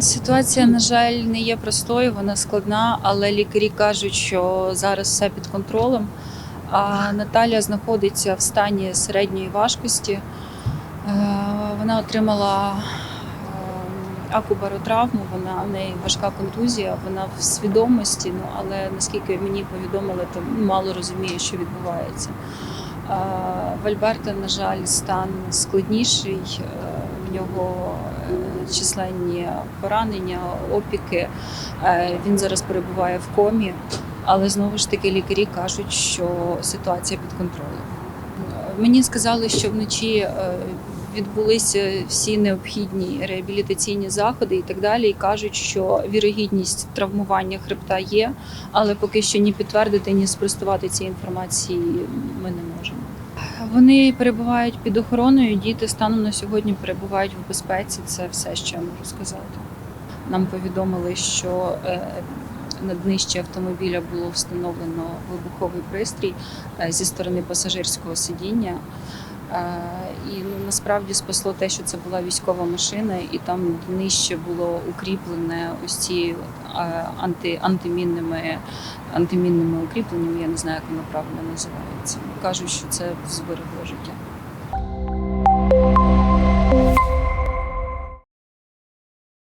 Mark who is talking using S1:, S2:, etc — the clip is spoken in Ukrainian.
S1: Ситуація, на жаль, не є простою, вона складна, але лікарі кажуть, що зараз все під контролем. А Наталя знаходиться в стані середньої важкості. Е, Вона отримала ем, акубаротравму, вона в неї важка контузія, вона в свідомості, ну але наскільки мені повідомили, то мало розуміє, що відбувається. Е, В Альберта, на жаль, стан складніший. Нього е, численні поранення, опіки. Е, Він зараз перебуває в комі, але знову ж таки лікарі кажуть, що ситуація під контролем. Е, Мені сказали, що вночі відбулися всі необхідні реабілітаційні заходи і так далі. І кажуть, що вірогідність травмування хребта є, але поки що ні підтвердити, ні спростувати ці інформації ми не можемо. Вони перебувають під охороною. Діти станом на сьогодні перебувають в безпеці. Це все, що я можу сказати. Нам повідомили, що е, на днищі автомобіля було встановлено вибуховий пристрій е, зі сторони пасажирського сидіння. І ну, насправді спасло те, що це була військова машина, і там днище було укріплене ось ці анти, антимінними, антимінними укріпленнями. Я не знаю, як воно правильно називається. Кажуть, що це зберегло життя.